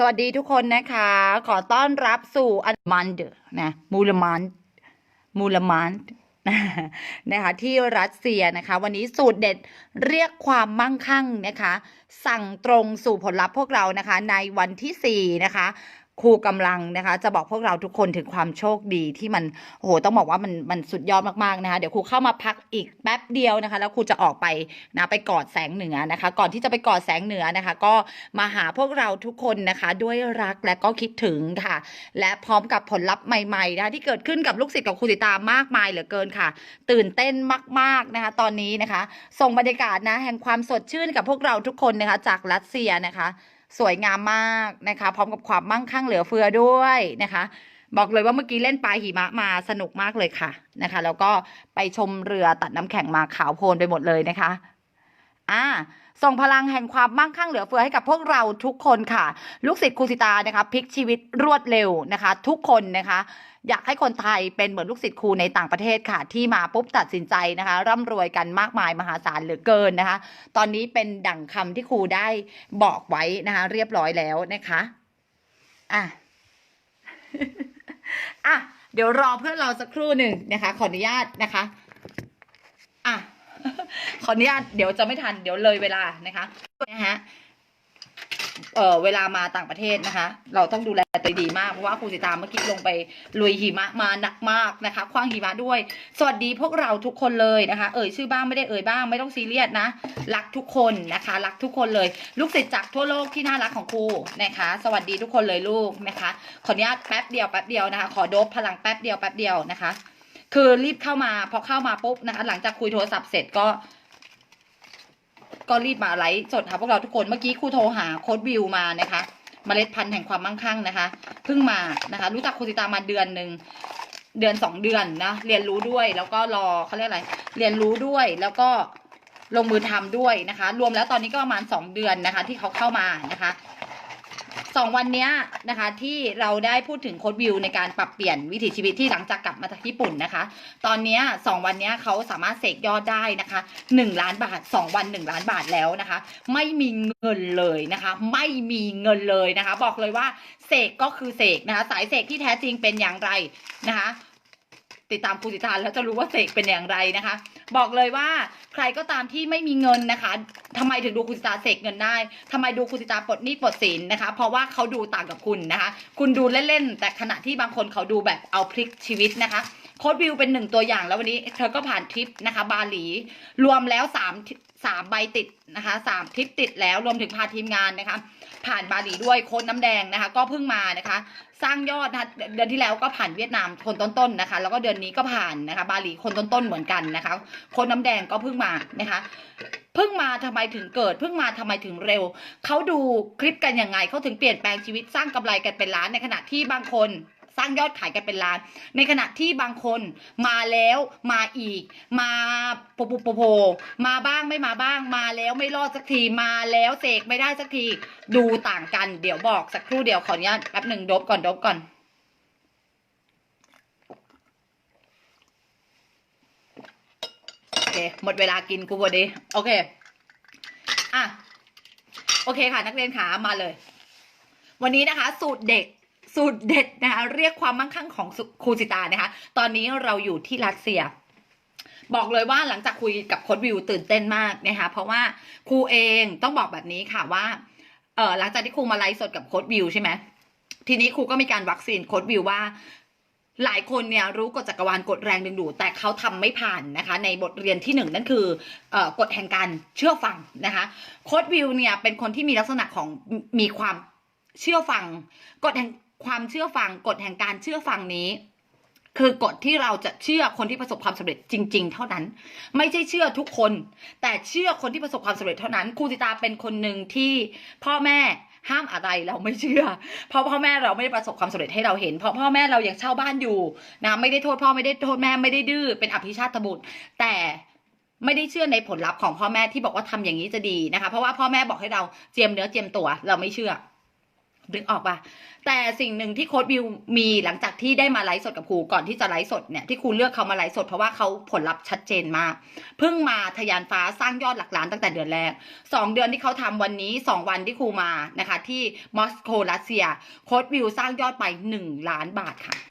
สวัสดีทุกคนนะคะ ขอต้อนรับสู่อันมันเดนะมูลมันมูลมันนะคะที่รัสเซียนะคะ วันนี้สูตรเด็ดเรียกความมั่งคั่งนะคะ สั่งตรงสู่ผลลัพธ์พวกเรานะคะ ในวันที่4นะคะ ครูกำลังนะคะ จะบอกพวกเราทุกคนถึงความโชคดีที่มันโอ้โหต้องบอกว่ามันมันสุดยอดมากๆนะคะ เดี๋ยวครูเข้ามาพักอีกแป๊บเดียวนะคะ แล้วครูจะออกไปนะไปกอดแสงเหนือนะคะ ก่อนที่จะไปกอดแสงเหนือนะคะ ก็มาหาพวกเราทุกคนนะคะ ด้วยรักและก็คิดถึงค่ะ และพร้อมกับผลลัพธ์ใหม่ๆนะคะที่เกิดขึ้นกับลูกศิษย์กับครูสิตามากมายเหลือเกินค่ะ ตื่นเต้นมากๆนะคะ ตอนนี้นะคะ ส่งบรรยากาศนะแห่งความสดชื่นกับพวกเราทุกคนนะคะ จากรัสเซียนะคะ สวยงามมากนะคะ พร้อมกับความมั่งคั่งเหลือเฟือด้วยนะคะ บอกเลยว่าเมื่อกี้เล่นปลาหิมะมาสนุกมากเลยค่ะนะคะ แล้วก็ไปชมเรือตัดน้ำแข็งมาขาวโพลนไปหมดเลยนะคะ อ่า ส่งพลังแห่งความมั่งคั่งเหลือเฟือให้กับพวกเราทุกคนค่ะ ลูกศิษย์ครูสิตานะคะพลิกชีวิตรวดเร็วนะคะ ทุกคนนะคะอยากให้คนไทยเป็นเหมือนลูกศิษย์ครูในต่างประเทศค่ะ ที่มาปุ๊บตัดสินใจนะคะ ร่ำรวยกันมากมายมหาศาลเหลือเกินนะคะ ตอนนี้เป็นดั่งคำที่ครูได้บอกไว้นะคะ เรียบร้อยแล้วนะคะอะอะเดี๋ยวรอเพื่อนเราสักครู่หนึ่งนะคะ ขออนุญาตนะคะอะ ขออนุญาตเดี๋ยวจะไม่ทันเดี๋ยวเลยเวลานะคะนะฮะเออเวลามาต่างประเทศนะคะ เราต้องดูแลตัวดีมาก เพราะว่าครูสิตามเมื่อกี้ลงไปลุยหิมะมาหนักมากนะคะคว้างหิมะด้วย สวัสดีพวกเราทุกคนเลยนะคะ เอ่ยชื่อบ้างไม่ได้เอ่ยบ้างไม่ต้องซีเรียสนะ รักทุกคนนะคะ รักทุกคนเลย ลูกศิษย์จากทั่วโลกที่น่ารักของครูนะคะ สวัสดีทุกคนเลยลูกนะคะ ขออนุญาตแป๊บเดียวแป๊บเดียวนะคะ ขอโดบพลังแป๊บเดียวแป๊บเดียวนะคะ คือรีบเข้ามา พอเข้ามาปุ๊บนะคะ หลังจากคุยโทรศัพท์เสร็จก็ ก็รีบมาไลฟ์สดหาพวกเราทุกคนเมื่อกี้ครูโทรหาโค้ดวิวมานะคะเมล็ดพันธุ์แห่งความมั่งคั่งนะคะเพิ่งมานะคะ รู้จักครูสิตามาเดือนหนึ่งเดือนสองเดือนนะเรียนรู้ด้วยแล้วก็รอเขาเรียกอะไร เรียนรู้ด้วยแล้วก็ลงมือทำด้วยนะคะ รวมแล้วตอนนี้ก็ประมาณสองเดือนนะคะ ที่เขาเข้ามานะคะ สองวันเนี้ยนะคะที่เราได้พูดถึงโค้ดวิวในการปรับเปลี่ยนวิถีชีวิตที่หลังจากกลับมาจากญี่ปุ่นนะคะ ตอนนี้สองวันเนี้ยเขาสามารถเสกยอดได้นะคะหนึ่งล้านบาทสองวันหนึ่งล้านบาทแล้วนะคะ ไม่มีเงินเลยนะคะ ไม่มีเงินเลยนะคะ บอกเลยว่าเสกก็คือเสกนะคะ สายเสกที่แท้จริงเป็นอย่างไรนะคะ ติดตามครูสิตานแล้วจะรู้ว่าเสกเป็นอย่างไรนะคะ บอกเลยว่าใครก็ตามที่ไม่มีเงินนะคะทำไมถึงดูครูสิตาเสกเงินได้ทำไมดูครูสิตาปลดหนี้ปลดสินนะคะ เพราะว่าเขาดูต่างกับคุณนะคะ คุณดูเล่นๆแต่ขณะที่บางคนเขาดูแบบเอาพลิกชีวิตนะคะโค้ดวิวเป็นหนึ่งตัวอย่างแล้ววันนี้เธอก็ผ่านทริปนะคะ บาหลี รวมแล้วสามสามใบติดนะคะสามทริปติดแล้วรวมถึงพาทีมงานนะคะ ผ่านบาหลีด้วยโค้ดน้ำแดงนะคะ ก็เพิ่งมานะคะ สร้างยอดนะคะเดือนที่แล้วก็ผ่านเวียดนามคนต้นๆนะคะ แล้วก็เดือนนี้ก็ผ่านนะคะ บาหลีคนต้นๆเหมือนกันนะคะโค้ดน้ำแดงก็เพิ่งมานะคะเพิ่งมาทำไมถึงเกิดเพิ่งมาทำไมถึงเร็วเขาดูคลิปกันยังไงเขาถึงเปลี่ยนแปลงชีวิตสร้างกำไรกันเป็นล้านในขณะที่บางคน สร้างยอดขายกันเป็นล้าน ในขณะที่บางคนมาแล้วมาอีก มาโปโปโปโปมาบ้างไม่มาบ้าง มาแล้วไม่รอดสักทีมาแล้วเสกไม่ได้สักทีดูต่างกัน เดี๋ยวบอกสักครู่เดียวขออนุญาตแป๊บหนึ่งดบก่อนดบก่อนโอเคหมดเวลากินกูพอดีโอเคอะโอเคค่ะนักเรียนขามาเลย วันนี้นะคะ สูตรเด็ด สูตรเด็ดนะคะเรียกความมั่งคั่งของครูสิตานะคะ ตอนนี้เราอยู่ที่รัสเซีย บอกเลยว่าหลังจากคุยกับโค้ดวิวตื่นเต้นมากนะคะเพราะว่าครูเองต้องบอกแบบนี้ค่ะว่าเออหลังจากที่ครูมาไลฟ์สดกับโค้ดวิวใช่ไหมทีนี้ครูก็มีการวัคซีนโค้ดวิวว่าหลายคนเนี่ยรู้กฎจักรวาลกฎแรงดึงดูดแต่เขาทำไม่ผ่านนะคะ ในบทเรียนที่หนึ่งนั่นคือเอ่อกฎแห่งการเชื่อฟังนะคะโค้ดวิวเนี่ยเป็นคนที่มีลักษณะของมีความเชื่อฟังกฎแห่ง ความเชื่อฟังกฎแห่งการเชื่อฟังนี้ คือกฎที่เราจะเชื่อคนที่ประสบความสำเร็จจริง ๆ เท่านั้น ไม่ใช่เชื่อทุกคน แต่เชื่อคนที่ประสบความสำเร็จเท่านั้นครูสิตาเป็นคนหนึ่งที่พ่อแม่ห้ามอะไรเราไม่เชื่อ เพราะพ่อแม่เราไม่ได้ประสบความสำเร็จให้เราเห็น เพราะพ่อแม่เรายังเช่าบ้านอยู่นะไม่ได้โทษพ่อไม่ได้โทษแม่ไม่ได้ดื้อเป็นอภิชาติบุตรแต่ไม่ได้เชื่อในผลลัพธ์ของพ่อแม่ที่บอกว่าทำอย่างนี้จะดีนะคะ เพราะว่าพ่อแม่บอกให้เราเจียมเนื้อเจียมตัวเราไม่เชื่อ นึกออกปะแต่สิ่งหนึ่งที่โค้ดบิวมีหลังจากที่ได้มาไลฟ์สดกับครูก่อนที่จะไลฟ์สดเนี่ยที่ครูเลือกเขามาไลฟ์สดเพราะว่าเขาผลลัพธ์ชัดเจนมาก เพิ่งมาทะยานฟ้าสร้างยอดหลักล้านตั้งแต่เดือนแรกสองเดือนที่เขาทำวันนี้สองวันที่ครูมานะคะที่มอสโกรัสเซียโค้ดบิวสร้างยอดไปหนึ่งล้านบาทค่ะ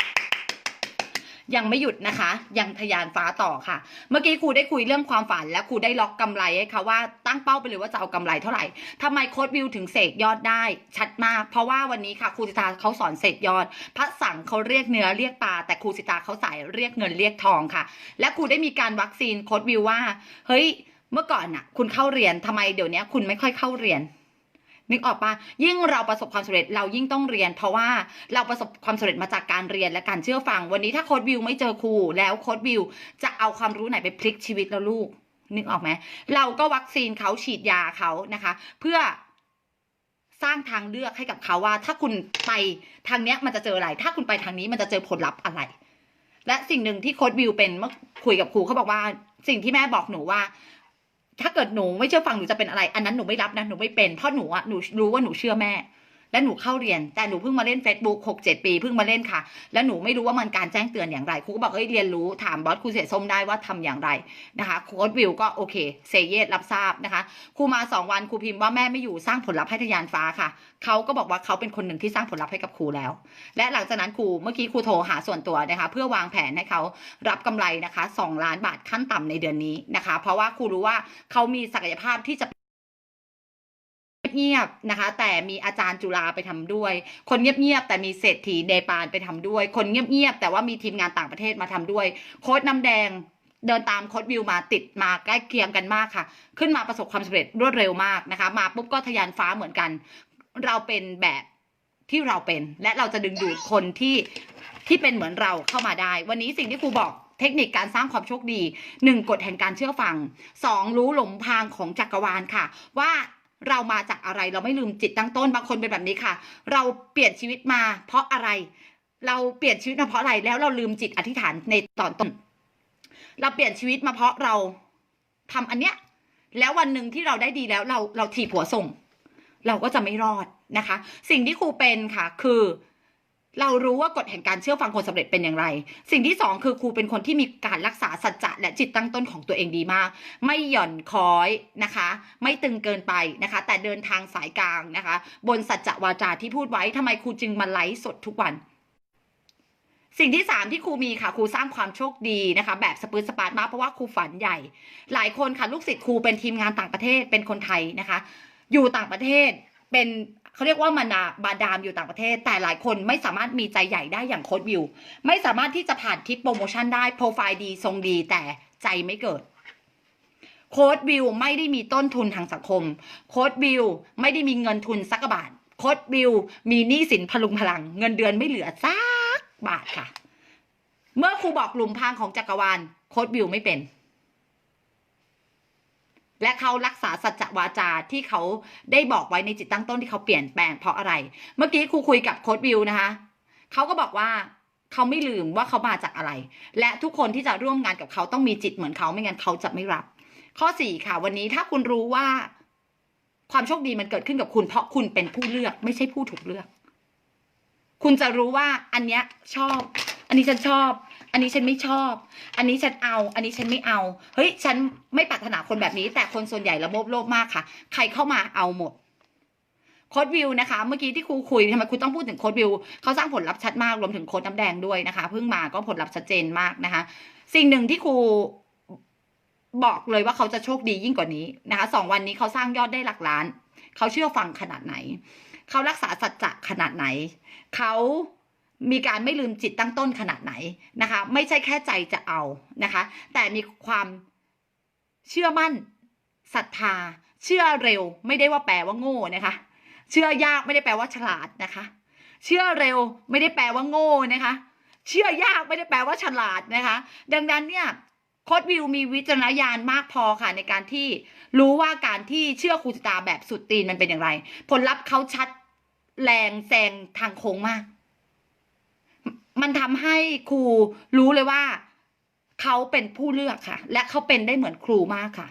ยังไม่หยุดนะคะ ยังทะยานฟ้าต่อค่ะ เมื่อกี้ครูได้คุยเรื่องความฝันและครูได้ล็อกกำไรให้เขาว่าตั้งเป้าไปเลยว่าจะเอากำไรเท่าไหร่ทำไมโค้ดวิวถึงเสกยอดได้ชัดมาก เพราะว่าวันนี้ค่ะครูสิตาเขาสอนเสกยอด พระสังเขาเรียกเนื้อเรียกปลาแต่ครูสิตาเขาสายเรียกเงินเรียกทองค่ะ และครูได้มีการวัคซีนโค้ดวิวว่า เฮ้ย เมื่อก่อนน่ะ คุณเข้าเรียนทำไมเดี๋ยวนี้คุณไม่ค่อยเข้าเรียน นึกออกปะยิ่งเราประสบความสำเร็จเรายิ่งต้องเรียน เพราะว่าเราประสบความสำเร็จมาจากการเรียนและการเชื่อฟัง วันนี้ถ้าโค้ดวิวไม่เจอครูแล้วโค้ดวิวจะเอาความรู้ไหนไปพลิกชีวิตแล้วลูก นึกออกไหมเราก็วัคซีนเขาฉีดยาเขานะคะ เพื่อสร้างทางเลือกให้กับเขาว่า ถ้าคุณไปทางเนี้ยมันจะเจออะไร ถ้าคุณไปทางนี้มันจะเจอผลลัพธ์อะไร และสิ่งหนึ่งที่โค้ดวิวเป็นเมื่อคุยกับครูเขาบอกว่าสิ่งที่แม่บอกหนูว่า ถ้าเกิดหนูไม่เชื่อฟังหนูจะเป็นอะไร อันนั้นหนูไม่รับนะหนูไม่เป็นเพราะหนูอะหนูรู้ว่าหนูเชื่อแม่ และหนูเข้าเรียน แต่หนูเพิ่งมาเล่น Facebook หกเจ็ดปีเพิ่งมาเล่นค่ะ แล้วหนูไม่รู้ว่ามันการแจ้งเตือนอย่างไรครูก็บอกเอ้ยเรียนรู้ถามบอสครูเสียส้มได้ว่าทำอย่างไรนะคะโค้ดวิวก็โอเคเซเยสรับทราบนะคะครูมาสองวันครูพิมพ์ว่าแม่ไม่อยู่สร้างผลลัพธ์ให้ทะยานฟ้าค่ะเขาก็บอกว่าเขาเป็นคนหนึ่งที่สร้างผลลัพธ์ให้กับครูแล้ว และหลังจากนั้นครูเมื่อกี้ครูโทรหาส่วนตัวนะคะเพื่อวางแผนให้เขารับกำไรนะคะสองล้านบาทขั้นต่ำในเดือนนี้นะคะ เพราะว่าครูรู้ว่าเขามีศักยภาพที่จะ งียบๆนะคะ แต่มีอาจารย์จุฬาไปทำด้วย คนเงียบๆแต่มีเศรษฐีเนปาลไปทำด้วย คนเงียบๆแต่ว่ามีทีมงานต่างประเทศมาทำด้วย โค้ดน้ำแดงเดินตามโค้ดวิวมาติดมาใกล้เคียงกันมากค่ะ ขึ้นมาประสบความสำเร็จรวดเร็วมากนะคะ มาปุ๊บก็ทะยานฟ้าเหมือนกัน เราเป็นแบบที่เราเป็น และเราจะดึงดูดคนที่ที่เป็นเหมือนเราเข้ามาได้ วันนี้สิ่งที่ครูบอกเทคนิคการสร้างความโชคดีหนึ่งกฎแห่งการเชื่อฟังสองรู้หลงพางของจักรวาลค่ะ ว่า เรามาจากอะไรเราไม่ลืมจิตตั้งต้นบางคนเป็นแบบนี้ค่ะ เราเปลี่ยนชีวิตมาเพราะอะไร เราเปลี่ยนชีวิตมาเพราะอะไรแล้วเราลืมจิตอธิษฐานในตอนต้น เราเปลี่ยนชีวิตมาเพราะเราทำอันเนี้ยแล้ววันหนึ่งที่เราได้ดีแล้วเราเราถีบหัวส่ง เราก็จะไม่รอดนะคะ สิ่งที่ครูเป็นค่ะ คือ เรารู้ว่ากฎแห่งการเชื่อฟังคนสำเร็จเป็นอย่างไร สิ่งที่สองคือครูเป็นคนที่มีการรักษาสัจจะและจิตตั้งต้นของตัวเองดีมาก ไม่หย่อนคล้อยนะคะ ไม่ตึงเกินไปนะคะ แต่เดินทางสายกลางนะคะ บนสัจจะวาจาที่พูดไว้ทำไมครูจึงมาไลฟ์สดทุกวันสิ่งที่สามที่ครูมีค่ะครูสร้างความโชคดีนะคะ แบบสปืนสปาร์ตมากเพราะว่าครูฝันใหญ่ หลายคนค่ะลูกศิษย์ครูเป็นทีมงานต่างประเทศเป็นคนไทยนะคะ อยู่ต่างประเทศเป็น เขาเรียกว่ามานาบาดามอยู่ต่างประเทศ แต่หลายคนไม่สามารถมีใจใหญ่ได้อย่างโค้ดวิว ไม่สามารถที่จะผ่านทิปโปรโมชั่นได้โปรไฟล์ดีทรงดี แต่ใจไม่เกิดโค้ดวิวไม่ได้มีต้นทุนทางสังคมโค้ดวิวไม่ได้มีเงินทุนสักบาทโค้ดวิวมีหนี้สินพลุงพลัง เงินเดือนไม่เหลือสักบาทค่ะ เมื่อครูบอกหลุมพรางของจักรวาลโค้ดวิวไม่เป็น และเขารักษาสัจจวาจาที่เขาได้บอกไว้ในจิตตั้งต้นที่เขาเปลี่ยนแปลงเพราะอะไร เมื่อกี้ครูคุยกับโค้ดวิวนะคะเขาก็บอกว่าเขาไม่ลืมว่าเขามาจากอะไร และทุกคนที่จะร่วมงานกับเขาต้องมีจิตเหมือนเขาไม่งั้นเขาจะไม่รับ ข้อสี่ค่ะ วันนี้ถ้าคุณรู้ว่า ความโชคดีมันเกิดขึ้นกับคุณ เพราะคุณเป็นผู้เลือกไม่ใช่ผู้ถูกเลือก คุณจะรู้ว่าอันเนี้ยชอบ อันนี้ฉันชอบ อันนี้ฉันไม่ชอบ อันนี้ฉันเอา อันนี้ฉันไม่เอา เฮ้ย ฉันไม่ปรารถนาคนแบบนี้ แต่คนส่วนใหญ่ระบบโลภมากค่ะ ใครเข้ามาเอาหมดโค้ดวิวนะคะ เมื่อกี้ที่ครูคุยทำไมครูต้องพูดถึงโค้ดวิวเขาสร้างผลลัพธ์ชัดมากรวมถึงโค้ดน้ำแดงด้วยนะคะเพิ่งมาก็ผลลัพธ์ชัดเจนมากนะคะ สิ่งหนึ่งที่ครูบอกเลยว่าเขาจะโชคดียิ่งกว่านี้นะคะสองวันนี้เขาสร้างยอดได้หลักล้าน เขาเชื่อฟังขนาดไหน เขารักษาสัจจะขนาดไหน เขา มีการไม่ลืมจิตตั้งต้นขนาดไหนนะคะ ไม่ใช่แค่ใจจะเอานะคะ แต่มีความเชื่อมั่นศรัทธา เชื่อเร็ว ไม่ได้ว่าแปลว่าโง่นะคะ เชื่อยากไม่ได้แปลว่าฉลาดนะคะ เชื่อเร็วไม่ได้แปลว่าโง่นะคะ เชื่อยากไม่ได้แปลว่าฉลาดนะคะ ดังนั้นเนี่ยโค้ดวิวมีวิจารณญาณมากพอค่ะในการที่รู้ว่าการที่เชื่อครูสตาแบบสุดตีนมันเป็นอย่างไร ผลลัพธ์เขาชัดแรงแซงทางโค้งมาก มันทำให้ครูรู้เลยว่า เขาเป็นผู้เลือกค่ะ และเขาเป็นได้เหมือนครูมากค่ะ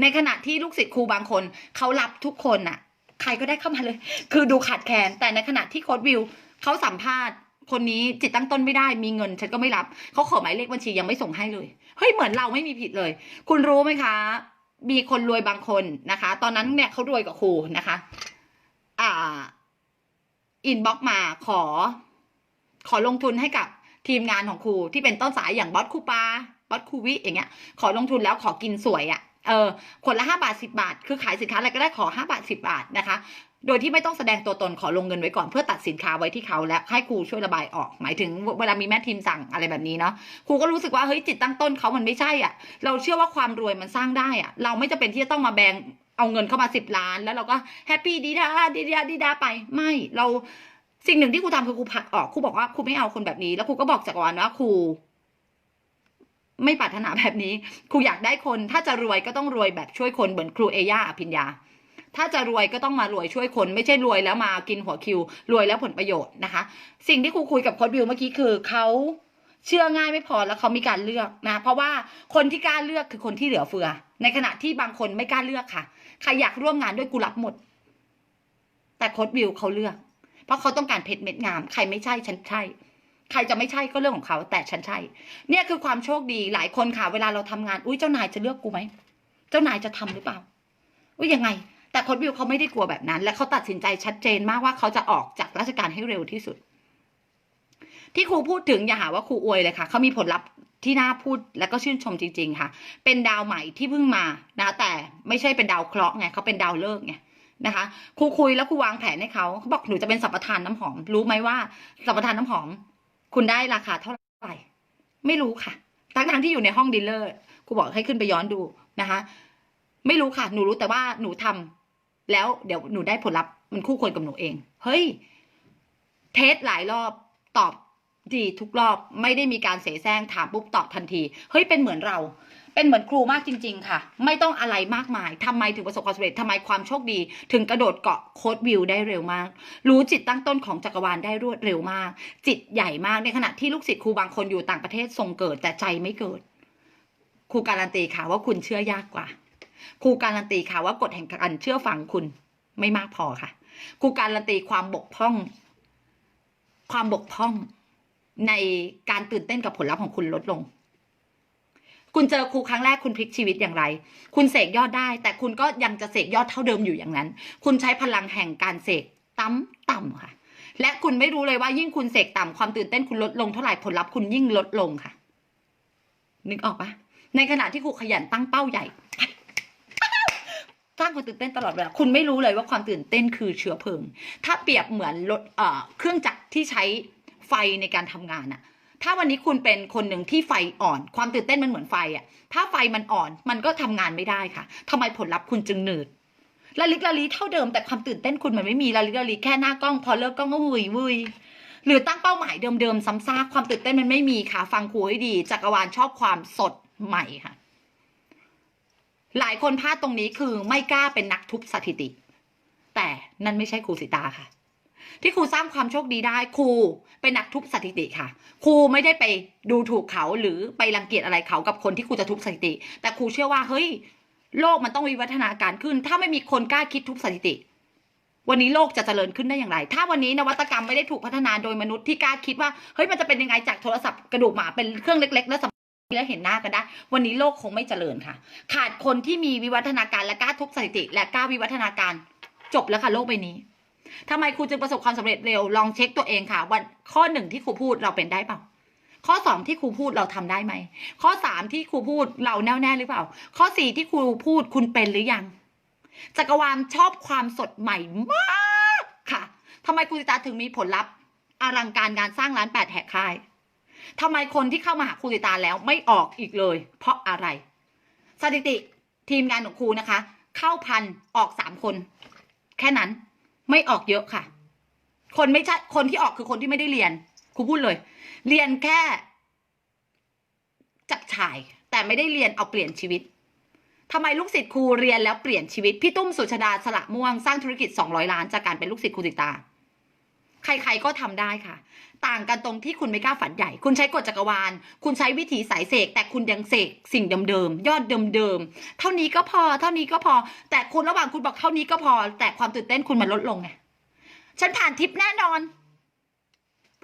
ในขณะที่ลูกศิษย์ครูบางคน เขารับทุกคนน่ะ ใครก็ได้เข้ามาเลย คือดูขาดแคลนแต่ในขณะที่โค้ดวิวเขาสัมภาษณ์คนนี้จิตตั้งต้นไม่ได้มีเงิน ฉันก็ไม่รับ เขาขอหมายเลขบัญชียังไม่ส่งให้เลยเฮ้ยเหมือนเราไม่มีผิดเลย คุณรู้ไหมคะ มีคนรวยบางคนนะคะ ตอนนั้นเนี่ยเขารวยกว่าครูนะคะ อ่า อินบ็อกมาขอ ขอลงทุนให้กับทีมงานของครูที่เป็นต้นสายอย่างบอสครูปาบอสครูวิอย่างเงี้ย ขอลงทุนแล้วขอกินสวยอะ่ะเออคนละห้าบาทสิบาท คือขายสินค้าอะไรก็ได้ขอห้าบาทสิบาทนะคะ โดยที่ไม่ต้องแสดงตัวตนขอลงเงินไว้ก่อนเพื่อตัดสินค้าไว้ที่เขาและให้ครูช่วยระบายออก หมายถึงเวลามีแม่ทีมสั่งอะไรแบบนี้เนาะครูก็รู้สึกว่าเฮ้ยจิตตั้งต้นเขามันไม่ใช่อะ เราเชื่อว่าความรวยมันสร้างได้อะ เราไม่จะเป็นที่จะต้องมาแบง เอาเงินเข้ามาสิบล้าน แล้วเราก็แฮปปี้ดีดาดีดาดีดาไปไม่เราสิ่งหนึ่งที่ครูทำคือครูผลักออกครูบอกว่าครูไม่เอาคนแบบนี้ แล้วครูก็บอกจักรวาลว่าครูไม่ปรารถนาแบบนี้ ครูอยากได้คน ถ้าจะรวยก็ต้องรวยแบบช่วยคนเหมือนครูเอย่าอภิญญา ถ้าจะรวยก็ต้องมารวยช่วยคน ไม่ใช่รวยแล้วมากินหัวคิว รวยแล้วผลประโยชน์นะคะ สิ่งที่ครูคุยกับโค้ดวิวเมื่อกี้คือเขา เชื่อง่ายไม่พอแล้วเขามีการเลือกนะ เพราะว่าคนที่กล้าเลือกคือคนที่เหลือเฟือ ในขณะที่บางคนไม่กล้าเลือกค่ะ ใครอยากร่วมงานด้วยกูรับหมด แต่โค้ดวิวเขาเลือก เพราะเขาต้องการเพชรเม็ดงาม ใครไม่ใช่ฉันใช่ ใครจะไม่ใช่ก็เรื่องของเขา แต่ฉันใช่ เนี่ยคือความโชคดีหลายคนค่ะเวลาเราทำงาน อุ้ยเจ้านายจะเลือกกูไหม เจ้านายจะทำหรือเปล่า อุ้ยยังไง แต่โค้ดวิวเขาไม่ได้กลัวแบบนั้น และเขาตัดสินใจชัดเจนมากว่าเขาจะออกจากราชการให้เร็วที่สุด ที่ครูพูดถึงอย่าหาว่าครูอวยเลยค่ะเขามีผลลัพธ์ที่น่าพูดและก็ชื่นชมจริง ๆ ค่ะ เป็นดาวใหม่ที่เพิ่งมานะแต่ไม่ใช่เป็นดาวเคราะห์ไงเขาเป็นดาวเลิกไงนะคะครูคุยแล้วครูวางแผนให้เขาเขาบอกหนูจะเป็นสัมปทานน้ำหอม รู้ไหมว่าสัมปทานน้ำหอม คุณได้ราคาเท่าไหร่ ไม่รู้ค่ะทั้งทที่อยู่ในห้องดีลเลอร์ครูบอกให้ขึ้นไปย้อนดูนะคะ ไม่รู้ค่ะ หนูรู้แต่ว่าหนูทำแล้วเดี๋ยวหนูได้ผลลัพธ์มันคู่ควรกับหนูเอง เฮ้ย เทสหลายรอบตอบ ดีทุกรอบไม่ได้มีการเสแสร้งถามปุ๊บตอบทันที เฮ้ยเป็นเหมือนเรา เป็นเหมือนครูมากจริง ๆ ค่ะ ไม่ต้องอะไรมากมายทำไมถึงประสบความสำเร็จทำไมความโชคดี ถึงกระโดดเกาะโค้ดวิวได้เร็วมาก รู้จิตตั้งต้นของจักรวาลได้รวดเร็วมาก จิตใหญ่มากในขณะที่ลูกศิษย์ครูบางคนอยู่ต่างประเทศทรงเกิดแต่ใจไม่เกิด ครูการันตีค่ะว่าคุณเชื่อยากกว่า ครูการันตีค่ะว่ากฎแห่งการเชื่อฟังคุณไม่มากพอค่ะ ครูการันตีความบกพร่อง ความบกพร่อง ในการตื่นเต้นกับผลลัพธ์ของคุณลดลง คุณเจอครูครั้งแรกคุณพลิกชีวิตอย่างไร คุณเสกยอดได้ แต่คุณก็ยังจะเสกยอดเท่าเดิมอยู่อย่างนั้น คุณใช้พลังแห่งการเสกต่ำต่ำค่ะ และคุณไม่รู้เลยว่ายิ่งคุณเสกต่ำความตื่นเต้นคุณลดลงเท่าไหร่ผลลัพธ์คุณยิ่งลดลงค่ะ นึกออกปะในขณะที่ครูขยันตั้งเป้าใหญ่สร้างความตื่นเต้นตลอดเวลาคุณไม่รู้เลยว่าความตื่นเต้นคือเชื้อเพลิง ถ้าเปรียบเหมือนรถเครื่องจักรที่ใช้ ไฟในการทำงานอะถ้าวันนี้คุณเป็นคนหนึ่งที่ไฟอ่อน ความตื่นเต้นมันเหมือนไฟอะถ้าไฟมันอ่อนมันก็ทำงานไม่ได้ค่ะทำไมผลลัพธ์คุณจึงหนืดละลิกละลีเท่าเดิมแต่ความตื่นเต้นคุณมันไม่มีละลิกละลีแค่หน้ากล้องพอเลิกกล้องก็วุยวุยหรือตั้งเป้าหมายเดิมๆซ้ำซากความตื่นเต้นมันไม่มีค่ะ ฟังครูให้ดีจักรวาลชอบความสดใหม่ค่ะ หลายคนพลาดตรงนี้คือไม่กล้าเป็นนักทุบสถิติ แต่นั่นไม่ใช่ครูสิตาค่ะ ที่ครูสร้างความโชคดีได้ครูเป็นนักทุบสถิติค่ะ ครูไม่ได้ไปดูถูกเขาหรือไปรังเกียจอะไรเขากับคนที่ครูจะทุบสถิติ แต่ครูเชื่อว่าเฮ้ย โลกมันต้องวิวัฒนาการขึ้น ถ้าไม่มีคนกล้าคิดทุบสถิติ วันนี้โลกจะเจริญขึ้นได้อย่างไร ถ้าวันนี้นวัตกรรมไม่ได้ถูกพัฒนาโดยมนุษย์ที่กล้าคิดว่าเฮ้ยมันจะเป็นยังไงจากโทรศัพท์กระดูกหมาเป็นเครื่องเล็ก ๆ แล้วสำแล้วเห็นหน้ากันได้ วันนี้โลกคงไม่เจริญค่ะ ขาดคนที่มีวิวัฒนาการและกล้าทุบสถิติ และกล้าวิวัฒนาการ จบแล้วค่ะโลกใบนี้ ทำไมครูจึงประสบความสำเร็จเร็วลองเช็คตัวเองค่ะวันข้อหนึ่งที่ครูพูดเราเป็นได้เปล่าข้อสองที่ครูพูดเราทำได้ไหม ข้อสามที่ครูพูดเราแน่วแน่หรือเปล่า ข้อสี่ที่ครูพูดคุณเป็นหรือยัง จักรวาลชอบความสดใหม่มากค่ะทำไมครูสิตาถึงมีผลลัพธ์อลังการงานสร้างร้านแปดแหกค่ายทำไมคนที่เข้ามาหาครูสิตาแล้วไม่ออกอีกเลย เพราะอะไร สถิติทีมงานของครูนะคะ เข้าพันออกสามคน แค่นั้น ไม่ออกเยอะค่ะ คนไม่ใช่คนที่ออกคือคนที่ไม่ได้เรียนครูพูดเลย เรียนแค่ จับฉ่าย แต่ไม่ได้เรียนเอาเปลี่ยนชีวิตทำไมลูกศิษย์ครูเรียนแล้วเปลี่ยนชีวิต พี่ตุ้มสุชาดาสละม่วงสร้างธุรกิจ 200 ล้านจากการเป็นลูกศิษย์ครูสิตา ใครๆก็ทำได้ค่ะ ต่างกันตรงที่คุณไม่กล้าฝันใหญ่ คุณใช้กฎจักรวาล คุณใช้วิธีสายเสก แต่คุณยังเสกสิ่งเดิมๆ ยอดเดิมๆ เท่านี้ก็พอ เท่านี้ก็พอ แต่คุณระหว่างคุณบอกเท่านี้ก็พอ แต่ความตื่นเต้นคุณมันลดลงไง ฉันผ่านทิปแน่นอน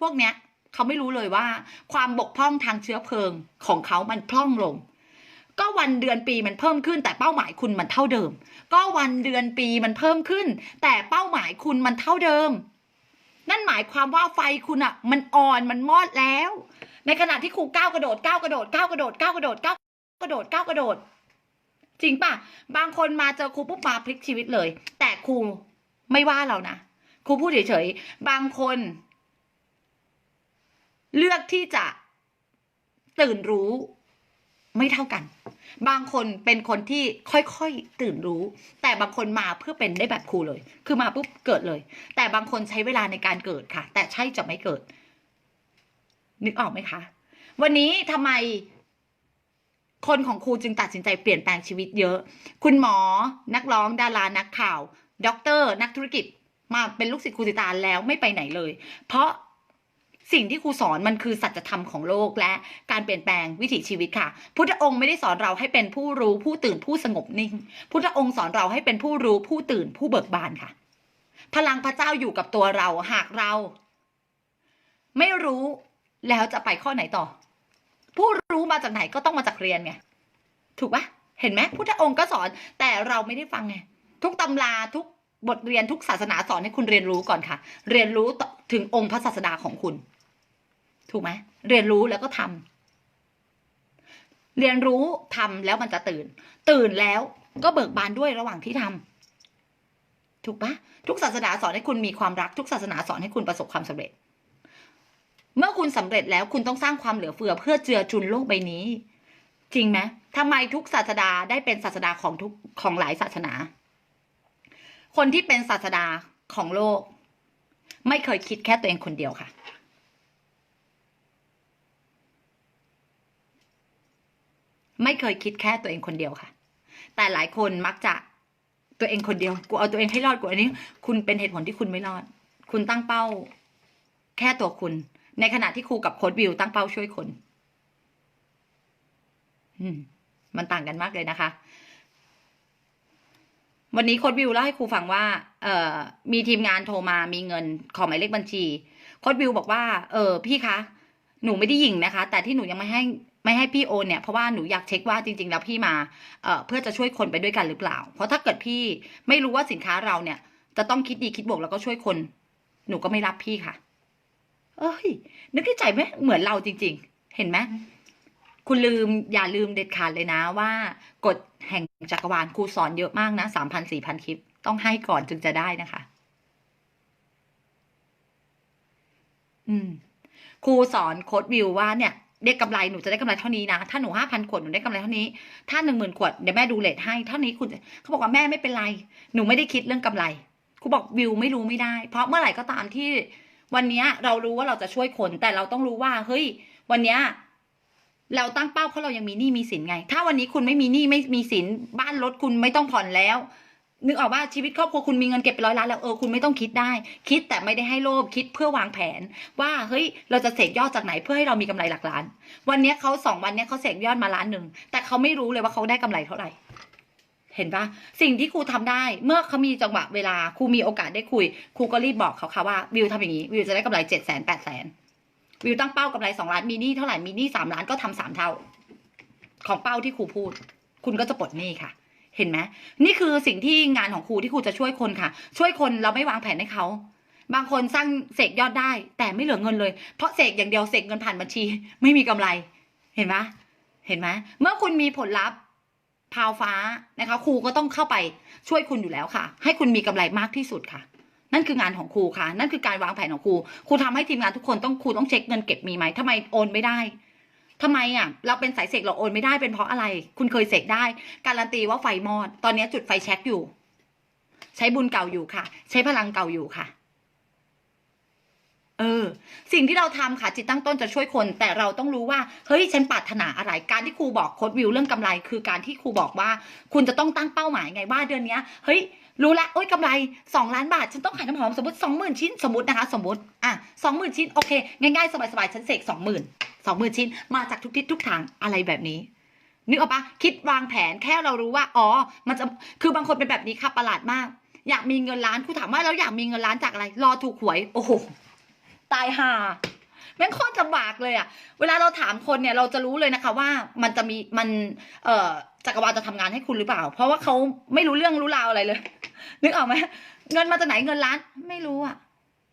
พวกเนี้ยเขาไม่รู้เลยว่า ความบกพร่องทางเชื้อเพลิงของเขามันพร่องลงก็วันเดือนปีมันเพิ่มขึ้น แต่เป้าหมายคุณมันเท่าเดิม ก็วันเดือนปีมันเพิ่มขึ้น แต่เป้าหมายคุณมันเท่าเดิม นั่นหมายความว่าไฟคุณอะมันอ่อนมันมอดแล้ว ในขณะที่ครูก้าวกระโดดก้าวกระโดดก้าวกระโดดก้าวกระโดดก้าวกระโดดก้าวกระโดด จริงป่ะ บางคนมาเจอครูปุ๊บมาพลิกชีวิตเลย แต่ครูไม่ว่าเรานะครูพูดเฉยๆบางคน เลือกที่จะตื่นรู้ ไม่เท่ากัน บางคนเป็นคนที่ค่อยๆตื่นรู้ แต่บางคนมาเพื่อเป็นได้แบบครูเลย คือมาปุ๊บเกิดเลย แต่บางคนใช้เวลาในการเกิดค่ะ แต่ใช่จะไม่เกิด นึกออกไหมคะ วันนี้ทำไมคนของครูจึงตัดสินใจเปลี่ยนแปลงชีวิตเยอะ คุณหมอ นักร้อง ดารา นักข่าว ด็อกเตอร์ นักธุรกิจ มาเป็นลูกศิษย์ครูสิตาแล้วไม่ไปไหนเลย เพราะ สิ่งที่ครูสอนมันคือสัจธรรมของโลกและการเปลี่ยนแปลงวิถีชีวิตค่ะ พุทธองค์ไม่ได้สอนเราให้เป็นผู้รู้ผู้ตื่นผู้สงบนิ่ง พุทธองค์สอนเราให้เป็นผู้รู้ผู้ตื่นผู้เบิกบานค่ะ พลังพระเจ้าอยู่กับตัวเราหากเรา ไม่รู้แล้วจะไปข้อไหนต่อ ผู้รู้มาจากไหนก็ต้องมาจากเรียนไงถูกปะเห็นไหมพุทธองค์ก็สอนแต่เราไม่ได้ฟังไงทุกตำราทุกบทเรียนทุกศาสนาสอนให้คุณเรียนรู้ก่อนค่ะ เรียนรู้ถึงองค์พระศาสดาของคุณ ถูกไหมเรียนรู้แล้วก็ทำเรียนรู้ทำแล้วมันจะตื่น ตื่นแล้วก็เบิกบานด้วยระหว่างที่ทำถูกปะทุกศาสนาสอนให้คุณมีความรัก ทุกศาสนาสอนให้คุณประสบความสำเร็จ เมื่อคุณสำเร็จแล้วคุณต้องสร้างความเหลือเฟือเพื่อเจือจุนโลกใบนี้ จริงไหมทำไมทุกศาสดาได้เป็นศาสดาของทุกของหลายศาสนา คนที่เป็นศาสดาของโลก ไม่เคยคิดแค่ตัวเองคนเดียวค่ะ ไม่เคยคิดแค่ตัวเองคนเดียวค่ะ แต่หลายคนมักจะตัวเองคนเดียวกูเอาตัวเองให้รอดกูอันนี้ คุณเป็นเหตุผลที่คุณไม่รอด คุณตั้งเป้า แค่ตัวคุณ ในขณะที่ครูกับโค้ดวิวตั้งเป้าช่วยคน อืม มันต่างกันมากเลยนะคะ วันนี้โค้ดวิวเล่าให้ครูฟังว่า เอ่อ มีทีมงานโทรมามีเงินขอหมายเลขบัญชีโค้ดวิวบอกว่า เออพี่คะหนูไม่ได้ยิงนะคะ แต่ที่หนูยังไม่ให้ ไม่ให้พี่โอนเนี่ยเพราะว่าหนูอยากเช็คว่าจริง ๆ แล้วพี่มาเเพื่อจะช่วยคนไปด้วยกันหรือเปล่า เพราะถ้าเกิดพี่ไม่รู้ว่าสินค้าเราเนี่ย จะต้องคิดดีคิดบวกแล้วก็ช่วยคน หนูก็ไม่รับพี่ค่ะ เอ้ย นึกในใจไหมเหมือนเราจริง ๆ เห็นไหมคุณลืมอย่าลืมเด็ดขาดเลยนะว่ากฎแห่งจักรวาลครูสอนเยอะมากนะสามพันสี่พันคลิป ต้องให้ก่อนจึงจะได้นะคะ อืมครูสอนโค้ดวิวว่าเนี่ย ได้กำไรหนูจะได้กำไรเท่านี้นะ ถ้าหนูห้าพันขวดหนูได้กำไรเท่านี้ ถ้าหนึ่งหมื่นขวดเดี๋ยวแม่ดูเลทให้เท่านี้คุณเขาบอกว่าแม่ไม่เป็นไร หนูไม่ได้คิดเรื่องกำไรครูบอกวิวไม่รู้ไม่ได้ เพราะเมื่อไหร่ก็ตามที่ วันนี้เรารู้ว่าเราจะช่วยคนแต่เราต้องรู้ว่าเฮ้ย วันนี้เราตั้งเป้าเพราะเรายังมีหนี้มีสินไง ถ้าวันนี้คุณไม่มีหนี้ไม่มีสินบ้านรถคุณไม่ต้องผ่อนแล้ว นึกออกว่าชีวิตครอบครัวคุณมีเงินเก็บไปร้อยล้านแล้วเออคุณไม่ต้องคิดได้ คิดแต่ไม่ได้ให้โลภคิดเพื่อวางแผน ว่าเฮ้ยเราจะเสกยอดจากไหนเพื่อให้เรามีกำไรหลักล้าน วันนี้เขาสองวันนี้เขาเสกยอดมาล้านหนึ่งแต่เขาไม่รู้เลยว่าเขาได้กำไรเท่าไหร่ เห็นปะสิ่งที่ครูทำได้ เมื่อเขามีจังหวะเวลาครูมีโอกาสได้คุยครูก็รีบบอกเขาค่ะว่าวิวทำอย่างนี้วิวจะได้กำไรเจ็ดแสนแปดแสนวิวตั้งเป้ากำไรสองล้านมีหนี้เท่าไหร่มีหนี้สามล้านก็ทำสามเท่า ของเป้าที่ครูพูด คุณก็จะปลดหนี้ค่ะ เห็นไหมนี่คือสิ่งที่งานของครูที่ครูจะช่วยคนค่ะ ช่วยคนเราไม่วางแผนให้เขาบางคนสร้างเสกยอดได้ แต่ไม่เหลือเงินเลย เพราะเสกอย่างเดียวเสกเงินผ่านบัญชี ไม่มีกำไร เห็นไหมเห็นไหมเมื่อคุณมีผลลัพธ์พาวฟ้านะคะครูก็ต้องเข้าไปช่วยคุณอยู่แล้วค่ะ ให้คุณมีกำไรมากที่สุดค่ะ นั่นคืองานของครูค่ะ นั่นคือการวางแผนของครูครูทำให้ทีมงานทุกคนต้องครูต้องเช็คเงินเก็บมีไหมทำไมโอนไม่ได้ ทำไมอะ เราเป็นสายเสกเราโอนไม่ได้เป็นเพราะอะไร คุณเคยเสกได้ การันตีว่าไฟมอด ตอนนี้จุดไฟแช็กอยู่ ใช้บุญเก่าอยู่ค่ะ ใช้พลังเก่าอยู่ค่ะ เออ สิ่งที่เราทำค่ะจิตตั้งต้นจะช่วยคน แต่เราต้องรู้ว่า เฮ้ย ฉันปรารถนาอะไร การที่ครูบอกโค้ดวิวเรื่องกำไร คือการที่ครูบอกว่า คุณจะต้องตั้งเป้าหมายไงว่าเดือนนี้เฮ้ย รู้ละโอ้ยกำไรสองล้านบาท ฉันต้องขายน้ำหอมสมมติสองหมื่นชิ้นสมมตินะคะสมมติอะสองหมื่นชิ้น โอเค ง่ายๆ สบายๆ ฉันเสกสองหมื่นสองหมื่นชิ้น มาจากทุกทิศทุกทางอะไรแบบนี้นึกออกปะคิดวางแผนแค่เรารู้ว่า อ๋อ มันจะคือบางคนเป็นแบบนี้ค่ะประหลาดมาก อยากมีเงินล้านครูถามว่าเราอยากมีเงินล้านจากอะไร รอถูกหวย โอ้โหตายห่าแม่งโคตรลำบากเลยอะเวลาเราถามคนเนี่ยเราจะรู้เลยนะคะว่ามันจะมีมัน เอ่อ จักรวาลจะทำงานให้คุณหรือเปล่า เพราะว่าเขาไม่รู้เรื่องรู้ราวอะไรเลย นึกออกไหมเงินมาจากไหนเงินล้าน ไม่รู้อะ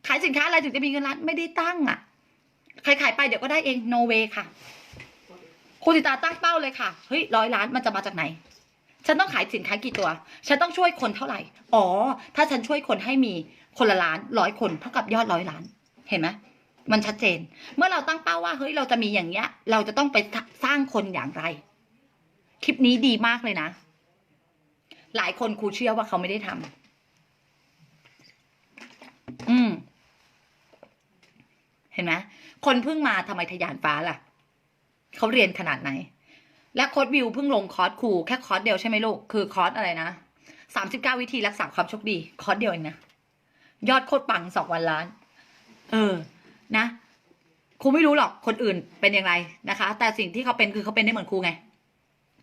ขายสินค้าอะไรถึงจะมีเงินล้านไม่ได้ตั้งอะใครขายไปเดี๋ยวก็ได้เอง no way ค่ะคุณติตาตั้งเป้าเลยค่ะเฮ้ยร้อยล้านมันจะมาจากไหน ฉันต้องขายสินค้ากี่ตัว ฉันต้องช่วยคนเท่าไหร่ อ๋อ ถ้าฉันช่วยคนให้มีคนละล้านร้อยคนเท่ากับยอดร้อยล้าน เห็นไหมมันชัดเจน เมื่อเราตั้งเป้าว่าเฮ้ยเราจะมีอย่างเงี้ย เราจะต้องไปสร้างคนอย่างไร คลิปนี้ดีมากเลยนะ หลายคนครูเชื่อว่าเขาไม่ได้ทำอืม เห็นไหมคนเพิ่งมาทำไมทะยานฟ้าล่ะ เขาเรียนขนาดไหน และโค้ดวิวเพิ่งลงคอร์สครูแค่คอร์สเดียวใช่ไหมลูก คือคอร์สอะไรนะสามสิบเก้าวิธีรักษาความโชคดี คอร์สเดียวเองนะ ยอดโคตรปังสองวันล้าน เออ นะครูไม่รู้หรอกคนอื่นเป็นอย่างไรนะคะ แต่สิ่งที่เขาเป็นคือเขาเป็นได้เหมือนครูไง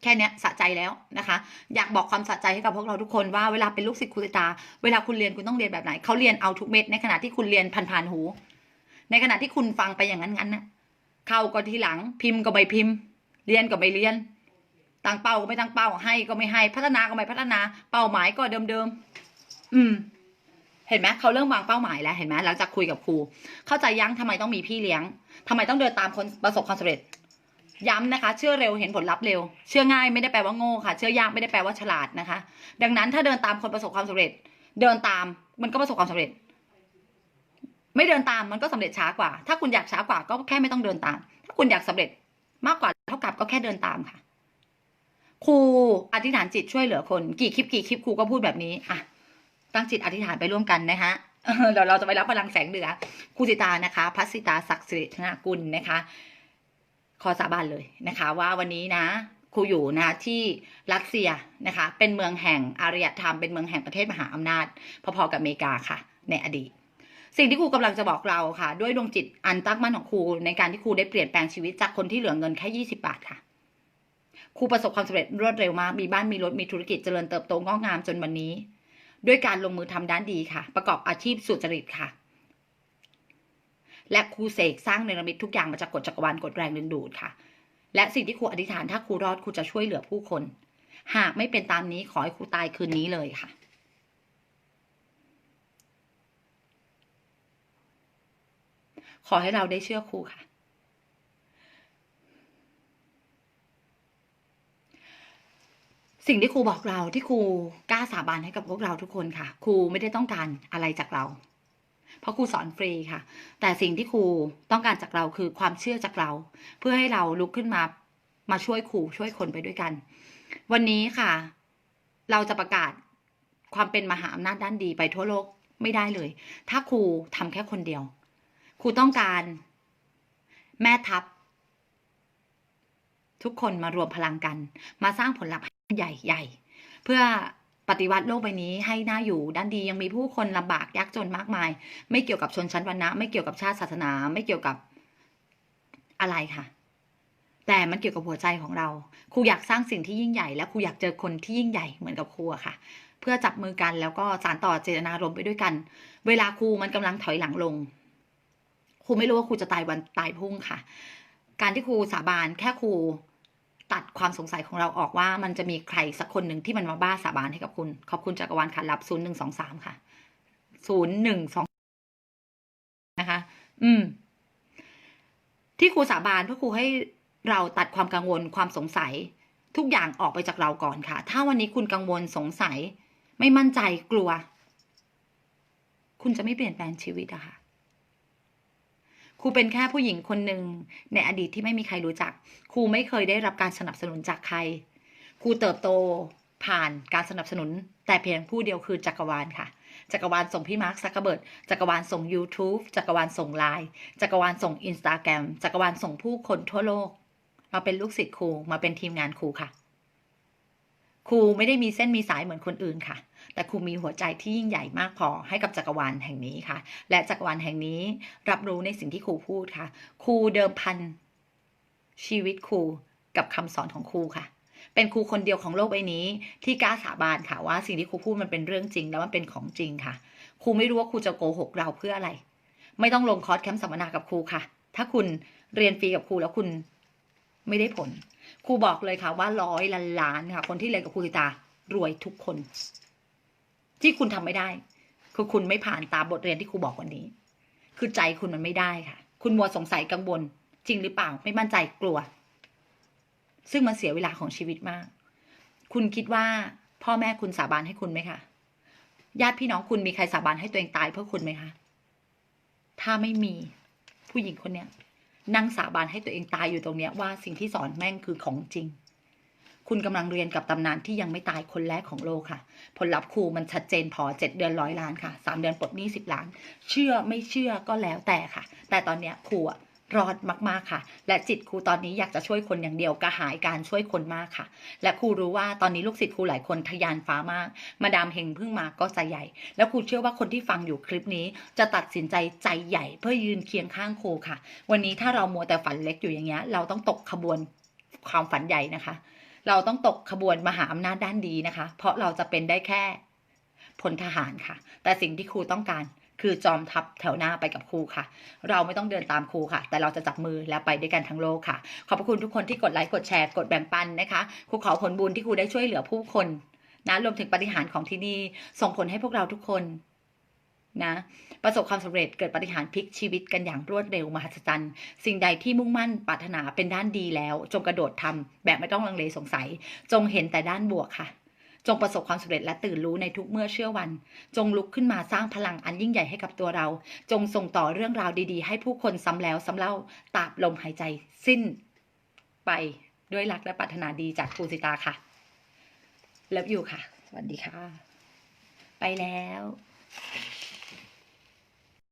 แค่นี้สะใจแล้วนะคะ อยากบอกความสะใจให้กับพวกเราทุกคนว่าเวลาเป็นลูกศิษย์ครูติตา เวลาคุณเรียนคุณต้องเรียนแบบไหนเขาเรียนเอาทุกเม็ดในขณะที่คุณเรียนผ่านๆหู ในขณะที่คุณฟังไปอย่างนั้นๆนะเข้าก็ทีหลังพิมพ์ก็ไม่พิมพ์ เรียนก็ไม่เรียนตั้งเป้าก็ไม่ตั้งเป้าให้ก็ไม่ให้พัฒนาก็ไม่พัฒนาเป้าหมายก็เดิมๆอืม เห็นไหมเขาเริ่มวางเป้าหมายแล้วเห็นไหมหลังจากคุยกับครู เข้าใจยังทำไมต้องมีพี่เลี้ยงทำไมต้องเดินตามคนประสบความสำเร็จ ย้ำนะคะ เชื่อเร็วเห็นผลลัพธ์เร็ว เชื่อง่ายไม่ได้แปลว่าโง่ค่ะ เชื่อยากไม่ได้แปลว่าฉลาดนะคะ ดังนั้นถ้าเดินตามคนประสบความสำเร็จ เดินตามมันก็ประสบความสำเร็จ ไม่เดินตามมันก็สำเร็จช้ากว่า ถ้าคุณอยากช้ากว่าก็แค่ไม่ต้องเดินตาม ถ้าคุณอยากสำเร็จมากกว่าเท่ากับก็แค่เดินตามค่ะครูอธิษฐานจิตช่วยเหลือคน กี่คลิปกี่คลิปครูก็พูดแบบนี้อะตั้งจิตอธิษฐานไปร่วมกันนะคะเดี๋ยวเราจะไปรับพลังแสงเหนือครูสิตานะคะพัสสิตาศักดิ์สิริธนากุลนะคะ ขอสาบานเลยนะคะ ว่าวันนี้นะครูอยู่นะที่รัสเซียนะคะ เป็นเมืองแห่งอารยธรรมเป็นเมืองแห่งประเทศมหาอำนาจ พอๆกับอเมริกาค่ะ ในอดีต สิ่งที่ครูกำลังจะบอกเราค่ะ ด้วยดวงจิตอันตั้งมั่นของครูในการที่ครูได้เปลี่ยนแปลงชีวิตจากคนที่เหลือเงินแค่ยี่สิบาทค่ะครูประสบความสำเร็จรวดเร็วมาก มีบ้านมีรถมีธุรกิจเจริญเติบโตงอกงามจนวันนี้ ด้วยการลงมือทำด้านดีค่ะ ประกอบอาชีพสุจริตค่ะ และครูเสกสร้างเนรมิตทุกอย่างมาจากกฎจักรวาลกฎแรงดึงดูดค่ะ และสิ่งที่ครูอธิษฐานถ้าครูรอดครูจะช่วยเหลือผู้คน หากไม่เป็นตามนี้ขอให้ครูตายคืนนี้เลยค่ะขอให้เราได้เชื่อครูค่ะ สิ่งที่ครูบอกเราที่ครูกล้าสาบานให้กับพวกเราทุกคนค่ะ ครูไม่ได้ต้องการอะไรจากเรา เพราะครูสอนฟรีค่ะ แต่สิ่งที่ครูต้องการจากเราคือความเชื่อจากเรา เพื่อให้เราลุกขึ้นมามาช่วยครูช่วยคนไปด้วยกัน วันนี้ค่ะ เราจะประกาศความเป็นมหาอำนาจด้านดีไปทั่วโลกไม่ได้เลย ถ้าครูทำแค่คนเดียว ครูต้องการ แม่ทัพ ทุกคนมารวมพลังกัน มาสร้างผลลัพธ์ใหญ่ๆเพื่อ ปฏิวัติโลกใบนี้ให้หน่าอยู่ด้านดียังมีผู้คนลำบากยากจนมากมาย ไม่เกี่ยวกับชนชั้นวรรณะ ไม่เกี่ยวกับชาติศาสนา ไม่เกี่ยวกับอะไรค่ะ แต่มันเกี่ยวกับหัวใจของเราครูอยากสร้างสิ่งที่ยิ่งใหญ่ และครูอยากเจอคนที่ยิ่งใหญ่เหมือนกับครูค่ะ เพื่อจับมือกันแล้วก็สานต่อเจตนารมณ์ไปด้วยกัน เวลาครูมันกำลังถอยหลังลงครูไม่รู้ว่าครูจะตายวันตายพุ่งค่ะ การที่ครูสาบานแค่ครู ตัดความสงสัยของเราออกว่ามันจะมีใครสักคนหนึ่งที่มันมาบ้าสาบานให้กับคุณ ขอบคุณจักรวาลค่ะรับศูนย์หนึ่งสองสามค่ะศูนย์หนึ่งสองนะคะ อืม ที่ครูสาบานเพื่อครูให้เราตัดความกังวลความสงสัย ทุกอย่างออกไปจากเราก่อนค่ะ ถ้าวันนี้คุณกังวลสงสัย ไม่มั่นใจกลัว คุณจะไม่เปลี่ยนแปลงชีวิตอะค่ะ ครูเป็นแค่ผู้หญิงคนหนึ่งในอดีตที่ไม่มีใครรู้จัก ครูไม่เคยได้รับการสนับสนุนจากใคร ครูเติบโตผ่านการสนับสนุน แต่เพียงผู้เดียวคือจักรวาลค่ะ จักรวาลส่งพี่มาร์คซักเกอร์เบิร์ดจักรวาลส่ง YouTube จักรวาลส่งไลน์จักรวาลส่ง Instagram จักรวาลส่งผู้คนทั่วโลกมาเป็นลูกศิษย์ครูมาเป็นทีมงานครูค่ะ ครูไม่ได้มีเส้นมีสายเหมือนคนอื่นค่ะ แต่ครูมีหัวใจที่ยิ่งใหญ่มากพอให้กับจักรวาลแห่งนี้ค่ะ และจักรวาลแห่งนี้รับรู้ในสิ่งที่ครูพูดค่ะ ครูเดิมพันชีวิตครูกับคำสอนของครูค่ะ เป็นครูคนเดียวของโลกใบนี้ ที่กล้าสาบานค่ะว่าสิ่งที่ครูพูดมันเป็นเรื่องจริง แล้วมันเป็นของจริงค่ะ ครูไม่รู้ว่าครูจะโกหกเราเพื่ออะไร ไม่ต้องลงคอร์สแคมป์สัมมนากับครูค่ะ ถ้าคุณเรียนฟรีกับครูแล้วคุณไม่ได้ผล ครูบอกเลยค่ะว่าร้อยล้านล้านค่ะ คนที่เรียนกับครูสิตารวยทุกคน ที่คุณทำไม่ได้ คือคุณไม่ผ่านตามบทเรียนที่ครูบอกวันนี้ คือใจคุณมันไม่ได้ค่ะ คุณมัวสงสัยกังวลจริงหรือเปล่า ไม่มั่นใจกลัว ซึ่งมันเสียเวลาของชีวิตมาก คุณคิดว่าพ่อแม่คุณสาบานให้คุณไหมคะญาติพี่น้องคุณมีใครสาบานให้ตัวเองตายเพื่อคุณไหมคะ ถ้าไม่มีผู้หญิงคนเนี้ย นั่งสาบานให้ตัวเองตายอยู่ตรงเนี้ยว่าสิ่งที่สอนแม่งคือของจริง คุณกำลังเรียนกับตำนานที่ยังไม่ตายคนแรกของโลกค่ะ ผลลัพธ์ครูมันชัดเจนพอเจ็ดเดือนร้อยล้านค่ะสามเดือนปลดหนี้สิบล้าน เชื่อไม่เชื่อก็แล้วแต่ค่ะ แต่ตอนเนี้ยครูอะ รอดมากๆค่ะ และจิตครูตอนนี้อยากจะช่วยคนอย่างเดียวกระหายการช่วยคนมากค่ะ และครูรู้ว่าตอนนี้ลูกศิษย์ครูหลายคนทะยานฟ้ามาก มาดามเฮงเพิ่งมาก็ใจใหญ่ แล้วครูเชื่อว่าคนที่ฟังอยู่คลิปนี้ จะตัดสินใจใจใหญ่ เพื่อยืนเคียงข้างครูค่ะ วันนี้ถ้าเรามัวแต่ฝันเล็กอยู่อย่างเงี้ยเราต้องตกขบวนความฝันใหญ่นะคะ เราต้องตกขบวนมหาอำนาจด้านดีนะคะ เพราะเราจะเป็นได้แค่พลทหารค่ะ แต่สิ่งที่ครูต้องการ คือจอมทัพแถวหน้าไปกับครูค่ะ เราไม่ต้องเดินตามครูค่ะ แต่เราจะจับมือแล้วไปด้วยกันทั้งโลกค่ะ ขอบพระคุณทุกคนที่กดไลค์กดแชร์กดแบ่งปันนะคะครูขอผลบุญที่ครูได้ช่วยเหลือผู้คนนะรวมถึงปฏิหารย์ของที่นี่ส่งผลให้พวกเราทุกคนนะประสบความสำเร็จเกิดปฏิหารย์พลิกชีวิตกันอย่างรวดเร็วมหัศจรรย์ สิ่งใดที่มุ่งมั่นปรารถนาเป็นด้านดีแล้ว จงกระโดดทำแบบไม่ต้องลังเลสงสัย จงเห็นแต่ด้านบวกค่ะ จงประสบความสำเร็จและตื่นรู้ในทุกเมื่อเชื่อวัน จงลุกขึ้นมาสร้างพลังอันยิ่งใหญ่ให้กับตัวเรา จงส่งต่อเรื่องราวดีๆ ให้ผู้คนซ้ำแล้วซ้ำเล่าตราบลมหายใจสิ้นไปด้วยรักและปรารถนาดีจากครูสิตาค่ะเลิฟอยู่ค่ะ สวัสดีค่ะ ไปแล้ว